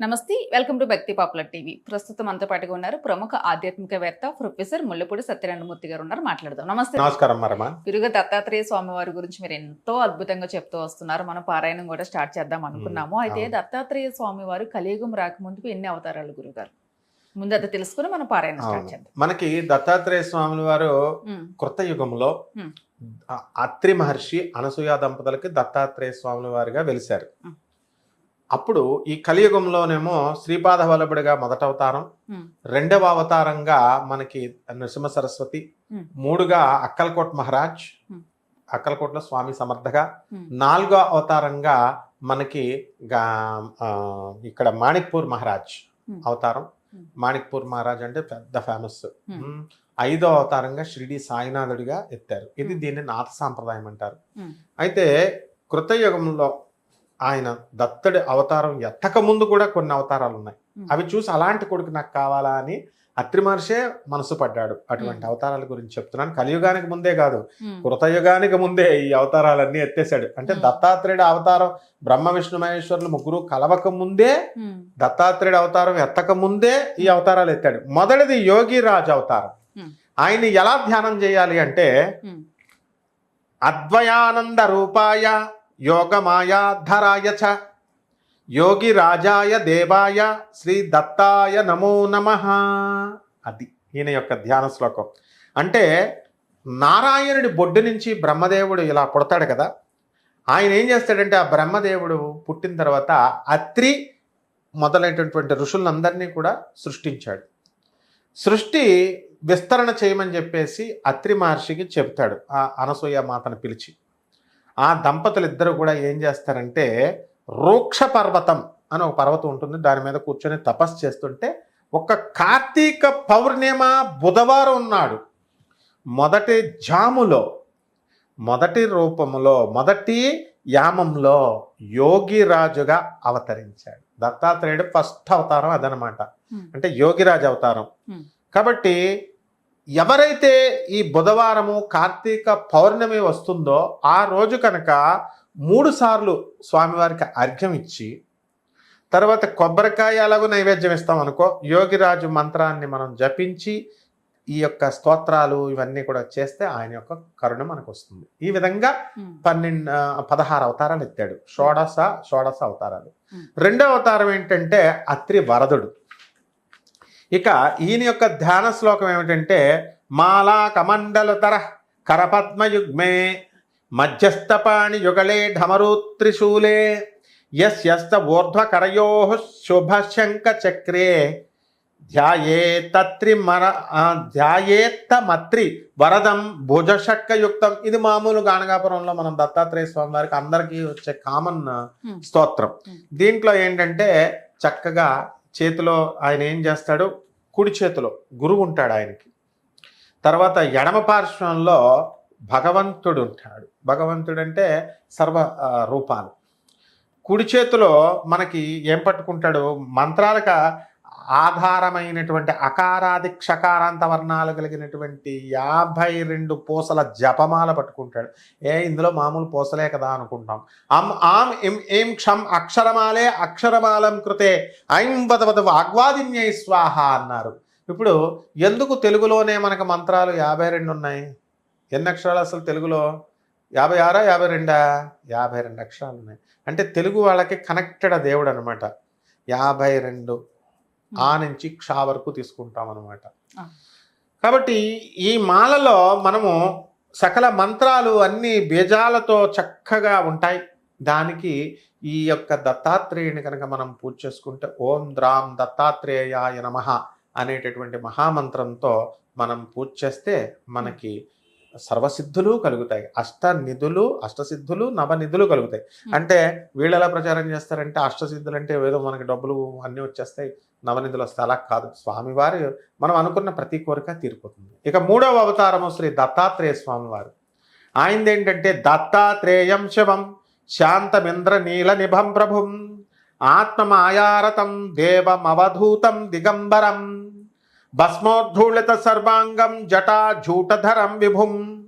నమస్తే welcome to Bhakti popular TV. ప్రస్తుతం మనతో పాటుగా ఉన్నారు ప్రముఖ ఆధ్యాత్మికవేత్త ప్రొఫెసర్ ముల్లపూడి సత్యనారాయణమూర్తి గారు ఉన్నారు. మాట్లాడదాం. నమస్తే. నమస్కారం గురుగా దత్తాత్రేయ స్వామి వారి గురించి మీరు ఎంతో అద్భుతంగా చెప్తూ వస్తున్నారు. మనం పారాయణం కూడా స్టార్ట్ చేద్దాం అనుకున్నాము. అయితే. దత్తాత్రేయ స్వామి వారు కలియుగం రాకముందుకు ఎన్ని అవతారాలు గురుగారు ముందు అది తెలుసుకుని మనం పారాయణం స్టార్ట్. చేద్దాం. మనకి దత్తాత్రేయ స్వాముల వారు కృత యుగంలో అత్రి మహర్షి అనసూయ దంపతులకి దత్తాత్రేయ స్వాముల వారిగా వెలిశారు. అప్పుడు ఈ కలియుగంలోనేమో శ్రీపాద వల్లభుడిగా మొదట అవతారం రెండవ అవతారంగా మనకి నరసింహ సరస్వతి. మూడుగా అక్కల్కోట్ మహారాజ్. అక్కల్కోట్లో స్వామి సమర్థగా నాలుగో అవతారంగా మనకి ఇక్కడ మాణిక్పూర్ మహారాజ్. అవతారం. మాణిక్పూర్ మహారాజ్ అంటే పెద్ద ఫేమస్. ఐదో అవతారంగా షిరిడి సాయినాథుడిగా ఎత్తారు ఇది. దీన్ని నాథ సాంప్రదాయం అంటారు అయితే కృతయుగంలో ఆయన దత్తడి అవతారం ఎత్తక ముందు కూడా కొన్ని అవతారాలు ఉన్నాయి. అవి చూసి అలాంటి కొడుకు నాకు కావాలా అని అత్రి మహర్షే మనసు పడ్డాడు. అటువంటి. అవతారాల గురించి చెప్తున్నాను. కలియుగానికి ముందే కాదు కృతయుగానికి ముందే ఈ అవతారాలన్నీ ఎత్తేసాడు అంటే. దత్తాత్రేయుడు అవతారం బ్రహ్మ విష్ణు మహేశ్వరులు ముగ్గురు కలవక ముందే దత్తాత్రేయుడు అవతారం ఎత్తక ముందే ఈ అవతారాలు ఎత్తాడు. మొదటిది యోగిరాజ్ అవతారం. Hmm. ఆయన్ని ఎలా ధ్యానం చేయాలి అంటే అద్వయానంద రూపాయ యోగమాయాధరాయ చ యోగి రాజాయ దేవాయ శ్రీ దత్తాయ నమో నమ అది ఈయన యొక్క ధ్యాన శ్లోకం. అంటే నారాయణుడి బొడ్డు నుంచి బ్రహ్మదేవుడు ఇలా పుడతాడు కదా. ఆయన ఏం చేస్తాడంటే ఆ బ్రహ్మదేవుడు పుట్టిన తర్వాత అత్రి మొదలైనటువంటి ఋషులందరినీ కూడా సృష్టించాడు. సృష్టి విస్తరణ చేయమని చెప్పేసి అత్రి మహర్షికి చెప్తాడు ఆ అనసూయ మాతను పిలిచి. ఆ దంపతులు ఇద్దరు కూడా ఏం చేస్తారంటే రూక్ష పర్వతం అని ఒక పర్వతం ఉంటుంది. దాని మీద కూర్చొని తపస్సు చేస్తుంటే ఒక కార్తీక పౌర్ణిమ బుధవారం ఉన్నాడు మొదటి జాములో మొదటి రూపములో మొదటి యామంలో యోగిరాజుగా అవతరించాడు. దత్తాత్రేయుడు ఫస్ట్ అవతారం అదనమాట. అంటే యోగిరాజు అవతారం. కాబట్టి ఎవరైతే ఈ బుధవారము కార్తీక పౌర్ణమి వస్తుందో ఆ రోజు కనుక మూడు సార్లు స్వామివారికి అర్ఘ్యం ఇచ్చి తర్వాత కొబ్బరికాయ ఎలాగో నైవేద్యం ఇస్తాం అనుకో యోగిరాజు మంత్రాన్ని మనం జపించి ఈ యొక్క స్తోత్రాలు ఇవన్నీ కూడా చేస్తే ఆయన యొక్క కరుణ మనకు వస్తుంది. ఈ విధంగా పన్నెండు పదహారు అవతారాలు ఎత్తాడు. షోడశ షోడశ అవతారాలు. రెండో అవతారం ఏంటంటే అత్రి వరదుడు ఇక ఈయన యొక్క ధ్యాన శ్లోకం ఏమిటంటే మాలా కమండలతర కరపద్మయుగ్మే మధ్యస్థపాణి యుగళే ఢమరుత్రిశూలే యస్యస్త ఊర్ధ్వకరయో శుభశంక చక్రే ధ్యాయేతత్రిమర ఆ, ధ్యాయేత్తమత్రి వరదం భుజషట్కయుక్తం. ఇది మామూలు గానగాపురంలో మనం దత్తాత్రేయ స్వామి వారికి అందరికీ వచ్చే కామన్ స్తోత్రం. దీంట్లో ఏంటంటే చక్కగా చేతిలో ఆయన ఏం చేస్తాడు? కుడి చేతిలో గురువు ఉంటాడు ఆయనకి. తర్వాత ఎడమ పార్శ్వంలో భగవంతుడు ఉంటాడు. భగవంతుడు అంటే సర్వ రూపాలు. కుడి చేతిలో మనకి ఏం పట్టుకుంటాడు? మంత్రాలకు ఆధారమైనటువంటి అకారాది క్షకారాంత వర్ణాలు కలిగినటువంటి యాభై రెండు పూసల జపమాల పట్టుకుంటాడు. ఏ ఇందులో మామూలు పూసలే కదా అనుకుంటాం. అం ఆం ఇం ఏం క్షం అక్షరమాలే అక్షరమాలం కృతే ఐం వాగ్వాదిన్యై స్వాహ అన్నారు. ఇప్పుడు ఎందుకు తెలుగులోనే మనకు మంత్రాలు యాభై రెండు ఉన్నాయి? ఎన్ని అక్షరాలు అసలు తెలుగులో? యాభై ఆరా యాభై రెండా? యాభై రెండు అక్షరాలు ఉన్నాయి. అంటే తెలుగు వాళ్ళకి కనెక్టెడ్ దేవుడు అనమాట యాభై రెండు ఆ నుంచి క్షా వరకు తీసుకుంటాం అనమాట. కాబట్టి ఈ మాలలో మనము సకల మంత్రాలు అన్ని బీజాలతో చక్కగా ఉంటాయి. దానికి ఈ యొక్క దత్తాత్రేయుని కనుక మనం పూజ చేసుకుంటే ఓం ద్రాం దత్తాత్రేయాయ నమః అనేటటువంటి మహామంత్రంతో మనం పూజ చేస్తే మనకి సర్వసిద్ధులు కలుగుతాయి. అష్ట నిధులు అష్టసిద్ధులు నవనిధులు కలుగుతాయి. అంటే వీళ్ళు ఎలా ప్రచారం చేస్తారంటే అష్టసిద్ధులు అంటే ఏదో మనకి డబ్బులు అన్నీ వచ్చేస్తాయి. నవనిధులు వస్తాయి అలా కాదు. స్వామివారు మనం అనుకున్న ప్రతి కోరిక తీరిపోతుంది. ఇక మూడవ అవతారము శ్రీ దత్తాత్రేయ స్వామివారు ఆయనది ఏంటంటే దత్తాత్రేయం శివం శాంతమింద్ర నీల నిభం ప్రభుం ఆత్మమాయారతం దేవమవధూతం దిగంబరం భస్మోద్ధూళిత సర్వాంగం జటా విభుం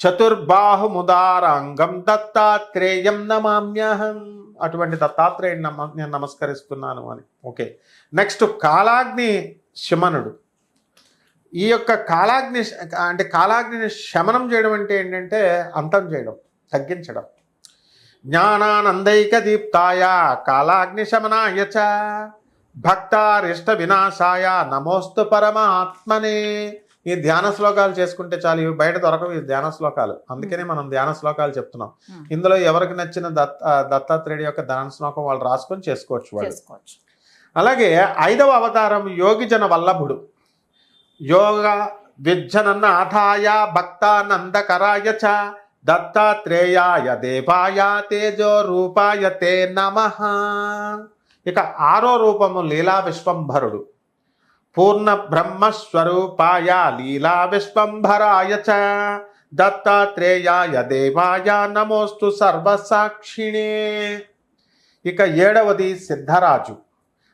చతుర్బాహుముదారాంగం దత్తాత్రేయం నమామ్యహం. అటువంటి దత్తాత్రేయుని నమ నేను నమస్కరిస్తున్నాను అని. ఓకే. నెక్స్ట్ కాలాగ్ని శమనుడు. ఈ యొక్క కాలాగ్ని అంటే కాలాగ్నిని శమనం చేయడం అంటే ఏంటంటే అంతం చేయడం తగ్గించడం. జ్ఞానానందైక దీప్తాయ కాలాగ్ని శమనాయ చ. భక్తారిష్ట వినాశాయ నమోస్తు పరమాత్మనే. ఈ ధ్యాన శ్లోకాలు చేసుకుంటే చాలు ఇవి బయట దొరకవు ఈ ధ్యాన శ్లోకాలు. అందుకనే మనం ధ్యాన శ్లోకాలు చెప్తున్నాం. ఇందులో ఎవరికి నచ్చిన దత్త దత్తాత్రేయుడి యొక్క ధ్యాన శ్లోకం వాళ్ళు రాసుకొని చేసుకోవచ్చు వాళ్ళు. అలాగే ఐదవ అవతారం యోగిజన వల్లభుడు. యోగ విజ్జననాథాయ భక్తానందకరాయ చ దత్తాత్రేయాయ దేవాయ తేజో రూపాయ తే నమ. ఇక ఆరో రూపము లీలా విశ్వంభరుడు. పూర్ణ బ్రహ్మస్వరూపాయ లీలా విశ్వంభరాయ చ. దత్తాత్రేయాయ దేవాయ నమోస్తు సర్వసాక్షిణే. ఇక ఏడవది సిద్ధరాజు.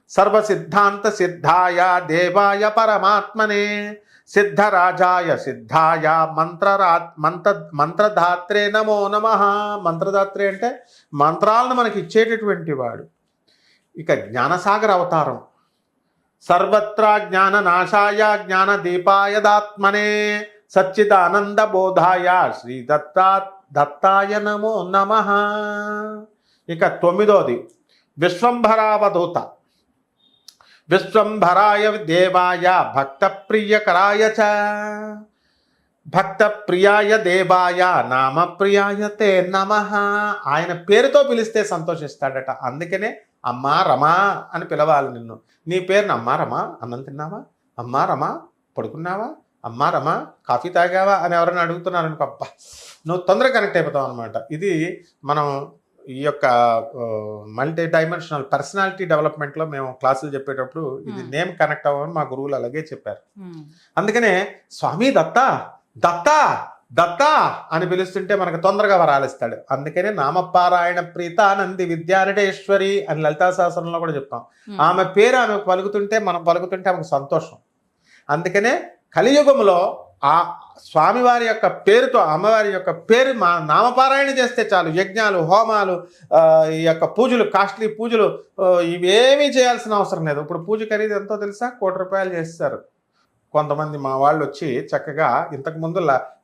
సర్వసిద్ధాంత సిద్ధాయ దేవాయ పరమాత్మనే. సిద్ధరాజాయ సిద్ధాయ మంత్రరా మంత్ర మంత్రధాత్రే నమో నమ. మంత్రధాత్రే అంటే మంత్రాలను మనకి ఇచ్చేటటువంటి వాడు. ఇక జ్ఞానసాగర అవతారం. సర్వత్రా జ్ఞాన నాశాయ జ్ఞాన దీపాయ దాత్మనే సచ్చిదానంద బోధాయ శ్రీ దత్తా దత్తాయ నమో నమ. ఇక తొమ్మిదోది విశ్వంభరావధూత. విశ్వంభరాయ దేవాయ భక్త ప్రియకరాయ చ. భక్త ప్రియాయ దేవాయ నామ ప్రియాయ తే నమ. ఆయన పేరుతో పిలిస్తే సంతోషిస్తాడట. అందుకనే అమ్మా రమా అని పిలవాలి నిన్ను. నీ పేరుని అమ్మా రమా? అన్నం తిన్నావా? అమ్మా రమా పడుకున్నావా? అమ్మా రమా కాఫీ తాగావా? అని ఎవరైనా అడుగుతున్నారు అనుకో అబ్బా నువ్వు తొందరగా కనెక్ట్ అయిపోతావు అనమాట ఇది మనం ఈ యొక్క మల్టీ డైమెన్షనల్ పర్సనాలిటీ డెవలప్మెంట్లో మేము క్లాసులు చెప్పేటప్పుడు ఇది Hmm. నేమ్ కనెక్ట్ అవ్వమని మా గురువులు అలాగే చెప్పారు. ఉమ్. అందుకనే స్వామి దత్తా దత్తా దత్తా అని పిలుస్తుంటే మనకు తొందరగా వరాలిస్తాడు. అందుకనే నామపారాయణ ప్రీతానంది విద్యానటేశ్వరి అని లలితా శాస్త్రంలో కూడా ఉమ్. ఆమె పేరు ఆమె పలుకుతుంటే మనం పలుకుతుంటే ఆమెకు సంతోషం. అందుకనే కలియుగంలో ఆ స్వామివారి యొక్క పేరుతో అమ్మవారి యొక్క పేరు మా నామపారాయణ చేస్తే చాలు. యజ్ఞాలు హోమాలు ఈ యొక్క పూజలు కాస్ట్లీ పూజలు ఇవేమీ చేయాల్సిన అవసరం లేదు. ఇప్పుడు పూజ ఖరీదు ఎంతో తెలుసా? కోటి రూపాయలు చేస్తారు. కొంతమంది మా వాళ్ళు వచ్చి చక్కగా ఇంతకు ముందు ల-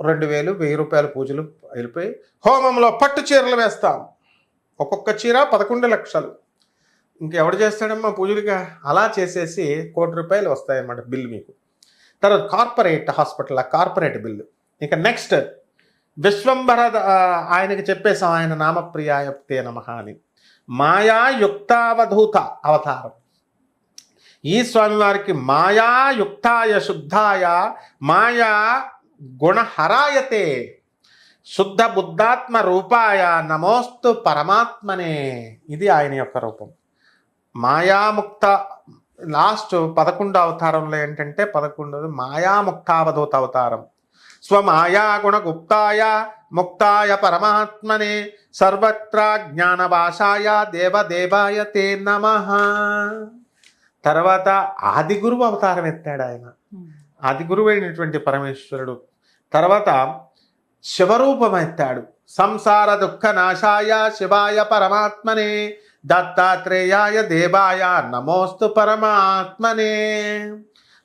రెండు వేలు వెయ్యి రూపాయల పూజలు వెళ్ళిపోయి హోమంలో పట్టు చీరలు వేస్తాం. ఒక్కొక్క చీర పదకొండు లక్షలు. ఇంకెవడు చేస్తాడమ్మా పూజలుగా అలా చేసేసి కోటి రూపాయలు వస్తాయన్నమాట బిల్ మీకు. తర్వాత కార్పొరేట్ హాస్పిటల్ కార్పొరేట్ బిల్లు. ఇక నెక్స్ట్ విశ్వంభర ఆయనకి చెప్పేసాం ఆయన నామప్రియాయప్తే నమ అని. మాయాయుక్తావధూత అవతారం. ఈ స్వామివారికి మాయాయుక్తాయ శుద్ధాయ మాయా గుణహరాయతే శుద్ధ బుద్ధాత్మ రూపాయ నమోస్తు పరమాత్మనే. ఇది ఆయన యొక్క రూపం. మాయాముక్త లాస్ట్ పదకొండు అవతారంలో ఏంటంటే పదకొండు మాయాముక్తావధూత అవతారం. స్వమాయా గుణగుప్తాయ ముక్తాయ పరమాత్మనే. సర్వత్రా జ్ఞానవాసాయ దేవదేవాయ తే నమ. తర్వాత ఆది గురువు అవతారం ఎత్తాడు ఆయన. Hmm. ఆది గురువైనటువంటి పరమేశ్వరుడు. తర్వాత శివరూపమెత్తాడు. సంసార దుఃఖ నాశాయ శివాయ పరమాత్మనే. దత్తాత్రేయాయ దేవాయ నమోస్తు పరమాత్మనే.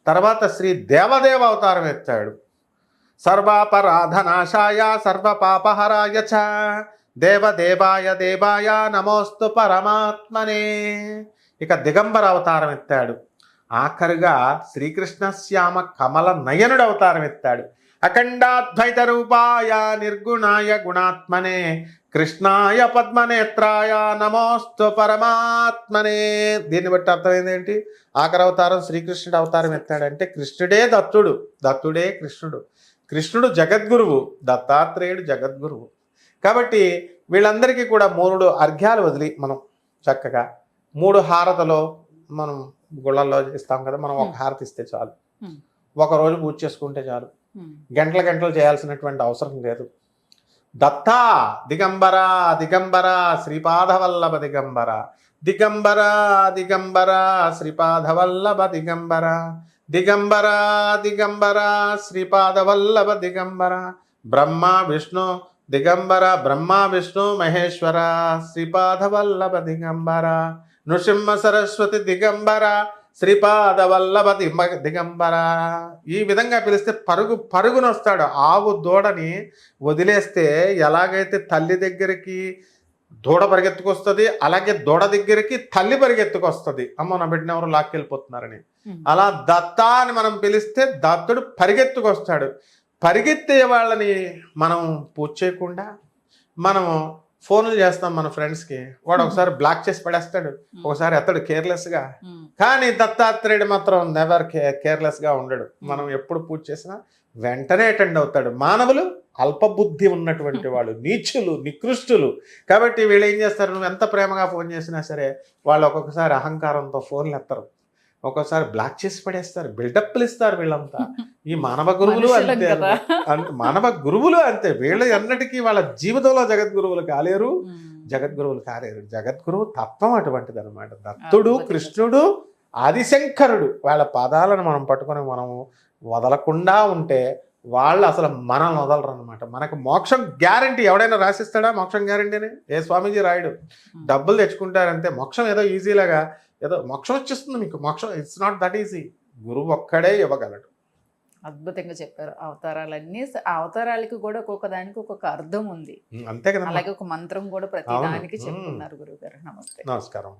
తర్వాత శ్రీ దేవదేవ అవతారం ఎత్తాడు. సర్వాపరాధనాశాయ సర్వపాపహరాయ చ. దేవదేవాయ దేవాయ నమోస్తు పరమాత్మనే. ఇక దిగంబర అవతారం ఎత్తాడు. ఆఖరుగా శ్రీకృష్ణ శ్యామ కమల నయనుడు అవతారం ఎత్తాడు అఖండాద్వైత రూపాయ నిర్గుణాయ గుణాత్మనే కృష్ణాయ పద్మనేత్రాయ నమోస్తు పరమాత్మనే. దీన్ని బట్టి అర్థమైంది ఏంటి? ఆఖరి అవతారం శ్రీకృష్ణుడు అవతారం ఎత్తాడంటే కృష్ణుడే దత్తుడు. దత్తుడే కృష్ణుడు. కృష్ణుడు జగద్గురువు దత్తాత్రేయుడు జగద్గురువు. కాబట్టి వీళ్ళందరికీ కూడా మూడు అర్ఘ్యాలు వదిలి మనం చక్కగా మూడు హారతలో మనం గుళ్ళల్లో ఇస్తాం కదా మనం ఒక Hmm. హారతి ఇస్తే చాలు. Hmm. ఒక రోజు పూజ చేసుకుంటే చాలు. ఉమ్. గంటల గంటలు చేయాల్సినటువంటి అవసరం లేదు. దత్తా దిగంబర దిగంబర శ్రీపాదవల్లభ దిగంబర. దిగంబర దిగంబర శ్రీపాదవల్లభ దిగంబర. దిగంబర దిగంబర శ్రీపాదవల్లభ దిగంబర. బ్రహ్మ విష్ణు దిగంబర బ్రహ్మ విష్ణు మహేశ్వర శ్రీపాద వల్లభ దిగంబర. నృసింహ సరస్వతి దిగంబర శ్రీపాద వల్లభ దిమ- దిగంబర. ఈ విధంగా పిలిస్తే పరుగు పరుగున వస్తాడు ఆవు దూడని వదిలేస్తే ఎలాగైతే తల్లి దగ్గరికి దూడ పరిగెత్తుకొస్తుంది అలాగే దూడ దగ్గరికి తల్లి పరిగెత్తుకొస్తుంది. అమ్మ నా బిడ్డను ఎవరు లాక్కెళ్ళిపోతున్నారని. అలా దత్తా అని మనం పిలిస్తే దత్తుడు పరిగెత్తుకొస్తాడు. పరిగెత్తే వాళ్ళని మనం పూజ చేయకుండా మనము ఫోన్లు చేస్తాం మన ఫ్రెండ్స్కి. వాడు ఒకసారి బ్లాక్ చేసి పడేస్తాడు. ఒకసారి ఎత్తడు కేర్లెస్గా. ఉమ్. కానీ దత్తాత్రేయుడు మాత్రం నెవర్ కే కేర్లెస్గా ఉండడు. మనం ఎప్పుడు పూజ చేసినా వెంటనే అటెండ్ అవుతాడు. మానవులు అల్పబుద్ధి ఉన్నటువంటి వాళ్ళు నీచులు నికృష్టులు. కాబట్టి వీళ్ళు ఏం చేస్తారు? నువ్వు ఎంత ప్రేమగా ఫోన్ చేసినా సరే వాళ్ళు ఒక్కొక్కసారి అహంకారంతో ఫోన్లు ఎత్తరు. ఒక్కొక్కసారి బ్లాక్ చేసి పడేస్తారు బిల్డప్లు ఇస్తారు వీళ్ళంతా. ఈ మానవ గురువులు అంతే మానవ గురువులు అంతే. వీళ్ళు ఎన్నటికీ వాళ్ళ జీవితంలో జగద్గురువులు కాలేరు. జగద్గురువులు కాలేరు. జగద్గురువు తత్వం అటువంటిది అనమాట దత్తుడు కృష్ణుడు ఆదిశంకరుడు. వాళ్ళ పాదాలను మనం పట్టుకొని మనము వదలకుండా ఉంటే వాళ్ళు అసలు మనల్ని వదలరు అనమాట మనకు మోక్షం గ్యారంటీ ఎవడైనా రాసిస్తాడా? మోక్షం గ్యారంటీ అని? ఏ స్వామీజీ రాయడు. ఉమ్. డబ్బులు తెచ్చుకుంటారంతే. మోక్షం ఏదో ఈజీలాగా ఏదో మోక్షం వచ్చేస్తుంది మీకు. మోక్షం ఇట్స్ నాట్ దట్ ఈజీ గురువు ఒక్కడే ఇవ్వగలడు. అద్భుతంగా చెప్పారు. అవతారాలన్నీ అవతారాలకి కూడా ఒక్కొక్క దానికి ఒక్కొక్క అర్థం ఉంది. అంతే కదా అలాగే ఒక మంత్రం కూడా ప్రతి. దానికి ఉమ్. చెప్పుకున్నారు గురువు గారు నమస్తే. నమస్కారం.